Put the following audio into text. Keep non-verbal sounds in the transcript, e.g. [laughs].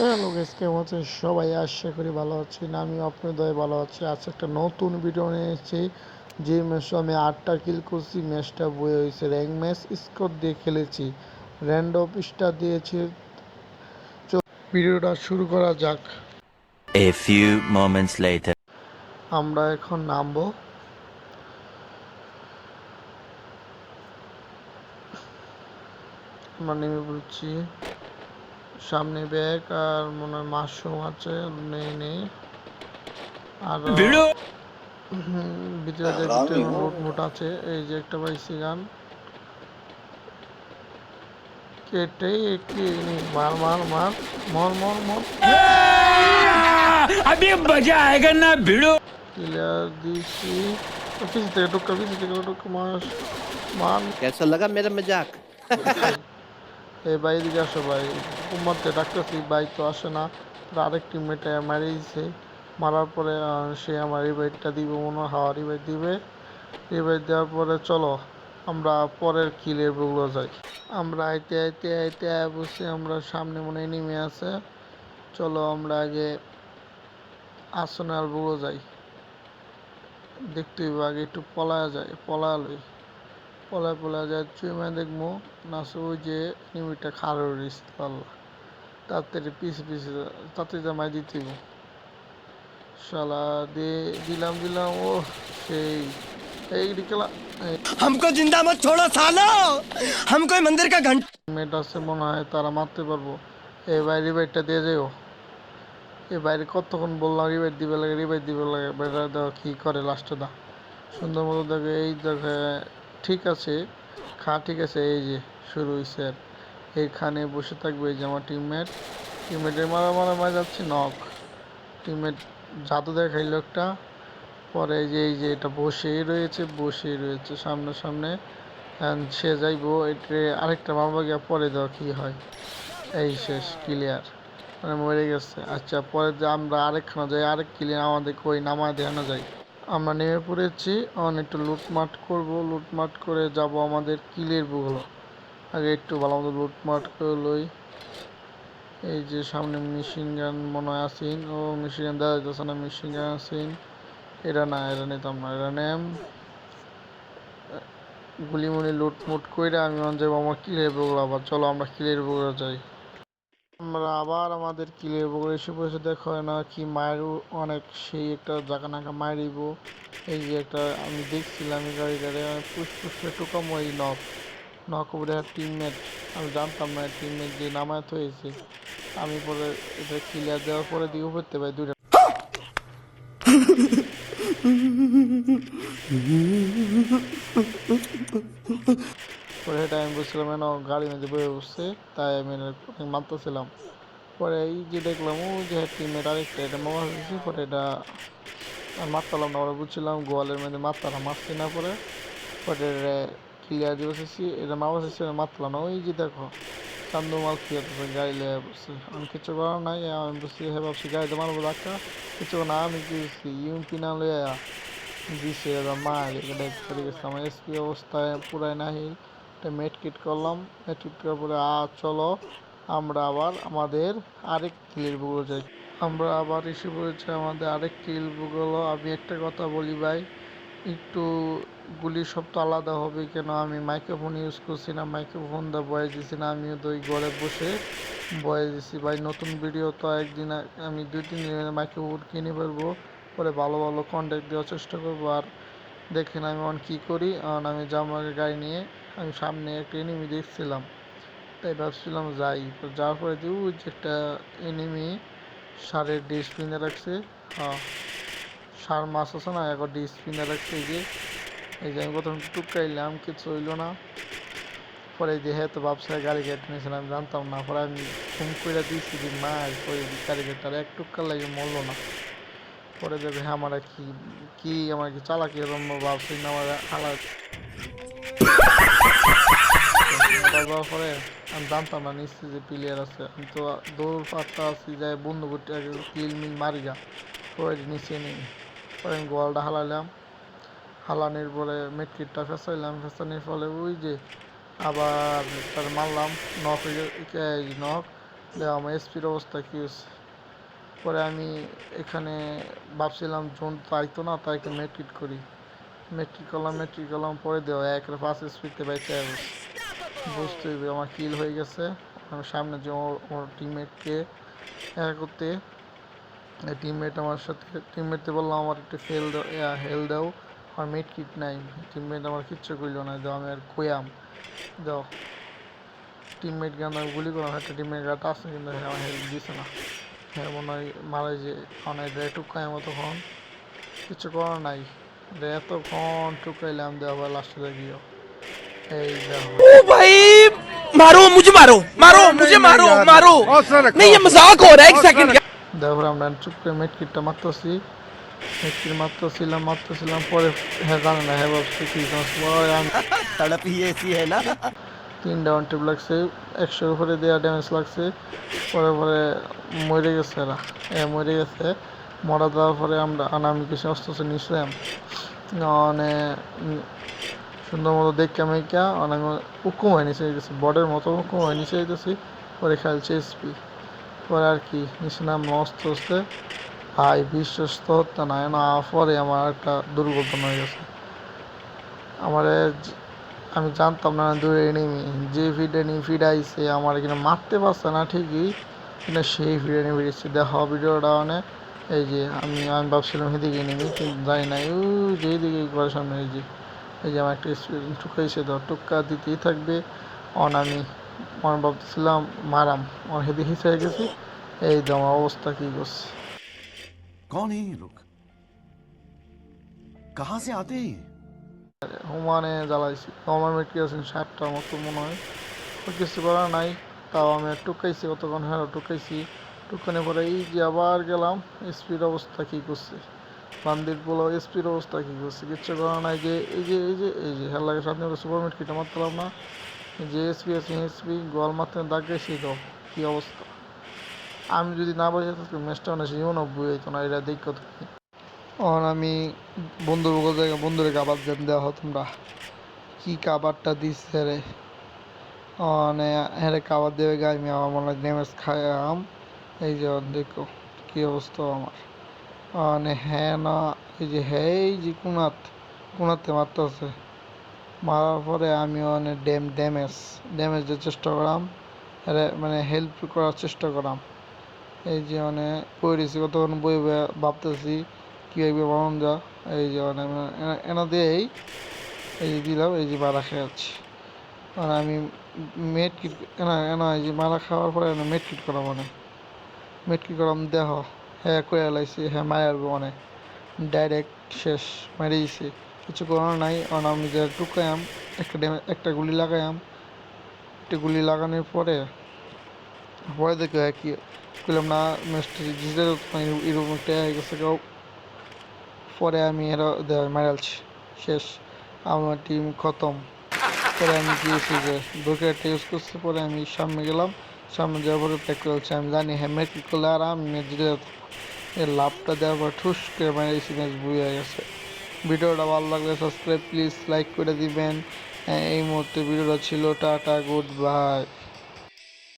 Hello guys কেমন আছেন? সবাই আশা করি ভালো আছেন আমি আপনার দয়ে ভালো আছি। আজ একটা নতুন ভিডিও নিয়ে এসেছি যে ম্যাচে আমি আটটা কিল করছি ম্যাচটা বয়ে হয়েছে র্যাঙ্ক ম্যাচ স্কোর দিয়ে খেলেছি। র্যান্ডম স্টার দিয়েছি। ভিডিওটা শুরু করা যাক। A few moments later. আমরা এখন নামবো। আমরা নেমে পড়ছি। সামনে ব্যাগ আর মনে হয় মাশরুম আছে নেই নেই আর হুম, ভিতরে যে দুটো নোট মোট আছে এই যে একটা পাইছি গান কেটে কি নেই মার মার মার মর মর মর अभी मजा आएगा ना भिड़ो ক্লিয়ার দিছি পিছন থেকে টুকা পিছন থেকে টুকা মার মার कैसा लगा मेरा मजाक এই ভাই এদিকে আসো ভাই। উম্মাতে ডাকতেছি, ভাই তো আসে না। তার আরেক টিমমেটে মারি দিছে। মারার পরে সে আমার রিভাইটটা দিবে, মনে হয় রিভাইট দিবে। রিভাইট দেওয়ার পরে চলো, আমরা পরের কিলের বুগুলো যাই। আমরা আইতে আইতে আইতে বসে আমরা সামনে মনে নেমে আছে। চলো আমরা আগে আসনার বুগুলো যাই। দেখতে আগে একটু পলায়া যায় পলা লই। পলায় পলায় যায় চুইমা দেখবো না ওই যে নিমিটটা খারো রিস আল্লাহ তাড়াতাড়ি পিছে পিছে তাড়াতাড়ি জামাই দিতে হইব শালা দিয়ে দিলাম দিলাম ও সেই এই দিকেলা हमको जिंदा मत छोड़ो सालो हम कोई मंदिर का घंटा মেয়েটা আছে মনে হয় তারা মারতে পারবো এই ভাই রিভাইটটা দিয়ে যাও এই বাইরে কতক্ষণ বললাম রিভাইট দিবে লাগে রিভাইট দিবে লাগে বেটা দেখো কি করে লাস্টে দা সুন্দর মতো দেখে এই দেখে ঠিক আছে, খা, ঠিক আছে, এই যে শুরু হয়েছে এইখানে বসে থাকবে এই যে আমার টিমমেট টিমমেটের মারা মারা মারা যাচ্ছে নক টিমমেট জাদু দেখাইলো একটা। পরে এই যে এই যে এটা বসেই রয়েছে বসেই রয়েছে সামনে সামনে। সে যাইবো এটা আরেকটা মামা গিয়া পরে দেওয়া কি হয়? এই শেষ ক্লিয়ার মানে মরে গেছে। আচ্ছা পরে যে আমরা আরেকখানা যাই, আরেক ক্লিয়ার আমাদের কই? নামা দেখানো যায় আমরা নেমে পড়েছি। অন একটু লুটমাট করব। লুটমাট করে যাব আমাদের কিলের বুগুলো আগে একটু ভালো মতো লুটমাট করে লই। এই যে সামনে মেশিন গান মনে হয় আসিন ও মেশিন গান দেওয়া যাইতেছে না মেশিন গান আসিন এটা না এটা নিতাম না, এরা নেম। গুলিমুলি লুটমুট করে আমি যাব আমার কিলের বগুড়া আবার। চলো আমরা কিলের বগুড়া যাই। আমরা আবার আমাদের কিলের বগুড়া এসে পড়েছে দেখো না কি মায়ের অনেক সেই একটা জায়গা নাকা মারিব এই যে একটা আমি দেখছিলাম এই গাড়িটারে পুষ পুষ টোকাম ওই নক নক উপরে টিমমেট আমি জানতাম না টিমমেট দিয়ে নামায় হয়েছে। আমি পরে এটা ক্লিয়ার দেওয়ার পরে দিয়ে উপরতে পাই দুইটা [laughs] বুঝছিলাম কেন গাড়ির মধ্যে বয়ে বসছে? তাই আমি মারতেছিলাম। পরে এই যে দেখলাম, ও যে টিমের আরেকটা, এটা মামা হয়েছে পরে এটা মারতালাম না ওরা বুঝছিলাম গোয়ালের মধ্যে মারতালাম, মারছি না পরে। পরে ক্লিয়ার দিয়ে বসেছি, এটা মামা হয়েছে মারতালাম না। ওই যে দেখো, চান্দু মাল খেয়ে গাড়ি লেগে বসছে। আমি কিছু করার নাই, আমি বসছি হ্যাঁ ভাবছি গাড়িতে মারবো ধাক্কা। কিছু না আমি কি ইউপি না লইয়া দিছে, এবার মার এটা করে গেছে আমার এসপি অবস্থায় পুরাই নাহিল। এটা মেট কিট করলাম। মেট কিট করার পরে, আ, চলো, আমরা আবার আমাদের আরেক কিলের বুগুলো যাই। আমরা আবার এসে পড়েছি আমাদের আরেক কিল বুগুলো আমি একটা কথা বলি ভাই, একটু গুলি সব তো আলাদা হবে কেন? আমি মাইক্রোফোন ইউজ করছি না মাইক্রোফোন দা বয়ে দিছি না। আমিও তো ওই ঘরে বসে বয়ে দিছি। ভাই, নতুন ভিডিও তো একদিন আমি দুই, তিন দিনের মাইক্রোফোন কিনে ফেলব, পরে ভালো ভালো কন্ট্যাক্ট দেওয়ার চেষ্টা করব। আর দেখেন আমি অন কী করি? আমি জামাকে গাড়ি নিয়ে আমি সামনে একটা এনিমি দেখছিলাম। তাই ভাবছিলাম যাই। যাওয়ার পরে যে ওই যে একটা এনিমি সারের ডিস পিনে রাখছে। হ্যাঁ সার মাছ আছে না একবার ডিস পিনে রাখছে এই যে। এই যে আমি প্রথম টুকাইলাম কিছু হইল না। পরে যে হ্যাঁ তো ভাবছে গাড়ি গেট নিয়েছিলাম জানতাম না। পরে আমি ফোন করে দিয়েছি যে মার পরে গাড়ি গেটটার এক টুক্কা লাগে, মরলো না। পরে যাবে হ্যাঁ আমার কি কি, আমার কি চালাকি এরকম ভাবছি, না, আমার হালা যাওয়ার পরে আমি জানতাম না নিশ্চয় যে প্লেয়ার আছে। আমি তো দৌড় পাত্তা আছি, যাই বন্ধু করতে কিল মিল মারি যা। পরে নিচে নিই। পরে আমি গোয়ালটা হালাইলাম। হালানির পরে মেটকিটটা ফেসাইলাম। ফেসানির ফলে ওই যে আবার তার মারলাম নক দেখ আমার এসপির অবস্থা কী হয়েছে? পরে আমি এখানে ভাবছিলাম, জোন তো না, তাই একটা মেট্রিক করি। মেট্রিক করলাম মেট্রিক করলাম, পরে দেওয়া এক পাঁচ স্পিডতে বাইতে বুঝতে হবে আমার কিল হয়ে গেছে। আমি সামনে যে ওর- ওর টিমমেটকে একা করতে টিমমেট আমার সাথে টিমমেটকে বললাম, আমার একটু ফেল দাও হেল দাও। আমার মেট কিট নাই। টিমমেট আমার কিচ্ছু করল না। দাও, আমি আর কোয়াম দাও। টিমমেট গান আমি গুলি করলাম একটা টিমমেট গাটা আছে কিন্তু আমার হেল্প দিছে না। হ্যাঁ মনে হয় মারা যে অনেক আমার তখন কিছু করার নাই। এতক্ষণ টুকাইলাম দেওয়া আবার লাস্টে গিয়ে এই দেখো ओ भाई मारो मुझे मारो मारो मुझे मारो मारो नहीं ये मजाक हो रहा है एक सेकंड তারপরে আমরা চুপ করে মেটকিটটা মারতেছি মেটকিট মারতেছিলাম মারতেছিলাম পরে হ্যাঁ জানে না হ্যাঁ ভাবছি কি পরে আমি तड़प ही ऐसी है ना তিনটা ওয়ান টিপ লাগছে একশোর উপরে দেওয়া ড্যামেজ লাগছে পরে পরে মরে গেছে এরা এ মরে গেছে মরা দেওয়ার পরে আমরা আর আমি কিছু অস্ত্র নিছিলাম মানে উম, সুন্দর মতো দেখে মেকা অনেক উকুম হয়ে নিচে গেছে বডের মতো উকুম হয়ে নিচে যেতেছি পরে খেলছে এসপি পরে আর কি, নিচে নাম অস্ত্র আসতে ভাই বিশ্বস্ত হতো না না, পরে আমার একটা দুর্ঘটনা হয়ে গেছে। আমার আমি জানতাম না, দূরে এনিমি যে ফিড এনিমি ফিড আইছে আমার এখানে মারতে পারছে না ঠিকই, কিন্তু সেই ফিড এনিমি এসেছে দেখো ভিডিওটা মানে এই যে, আমি আমি ভাবছিলাম সেদিকে এনিমি কিন্তু জানি না ও যে এদিকে সামনে, এই যে। এই যে আমার একটা স্টুডেন্ট টুকাইছে তো টুক্কা দিতেই থাকবে অন আমি মনে ভাবতেছিলাম মারাম অন হেদিকে হিসে গেছি এই তো আমার অবস্থা কী করছে कौन है ये लोग कहाँ से आते हैं ये? হুমানে জ্বালাইছি আমার মেটকে আছেন ষাটটার মতো মনে হয় তো কিছু করার নাই তাও আমি আর টুকাইছি কতক্ষণ হ্যাঁ টুকাইছি টুকানোর পরে এই যে আবার গেলাম এসপির অবস্থা কী করছে বান্দির পোলো এসপির অবস্থা কী? করছে কিচ্ছু করার নাই যে, এই যে এই যে এই যে হেল লাগে সামনে সুপার মিট কিটা মারতাম না। যে এসপি আছে এসপি, গোয়াল মারতে দাগ গেছি তো, কী অবস্থা? আমি যদি না বসে থাকি ম্যাচটা মানে সেও নব্বই হইতো না এটা দেখ কত অন, আমি বন্ধুর বগল জায়গা, বন্ধুরে কাবার দেন দেওয়া হতো তোমরা কী কাবারটা দিচ্ছে রে? মানে হ্যাঁ রে কাবার দেবে গাই আমি আমার মনে হয় ড্যামেজ খাই আম এই যে, দেখো, কী অবস্থা আমার। হ্যাঁ না এই যে হ্যাঁ এই যে কুনাত, কুনাতে মারতেছে। মারার পরে আমি অনেক ড্যাম, ড্যামেজ ড্যামেজ দেওয়ার চেষ্টা আরে মানে হেল্প করার চেষ্টা করাম। এই যে মানে পড়েছি কতক্ষণ বই ভাবতেছি কীভাবে বানান যা। এই যে মানে এনা- দিয়েই এই যে দিলাম, এই যে মারা খেয়েছি আর আমি মেট কিট এনা এনা, এই যে মারা খাওয়ার পরে মেট কিট করা মানে মেট কিট করাম দেহ। হ্যাঁ করে লাইছি হ্যাঁ মায়ের মানে ডাইরেক্ট শেষ, মেরে দিছি। কিছু করার নাই আমি যে টুকায়াম একটা একটা গুলি লাগাইয়াম একটা গুলি লাগানোর পরে পরে দেখে কি করলাম না ম্যাচটা জিতে এরকম একটা হয়ে গেছে, কেউ। পরে আমি এরা মারালছি শেষ। আমার টিম খতম। পরে আমি গিয়েছি যে ব্রোকেটটা ইউজ করছি, পরে আমি সামনে গেলাম। সামনে যাওয়ার পরে প্যাক করছি আমি জানি হেমে ম্যাচ করলে আর আমি এই লাভটা দেওয়ার পর ঠুস করে মারিয়েছি ম্যাচ বুঝে হয়ে গেছে। ভিডিওটা ভালো লাগলে সাবস্ক্রাইব প্লিজ লাইক করে দিবেন। হ্যাঁ, এই মুহূর্তে ভিডিওটা ছিল টাটা গুড বাই।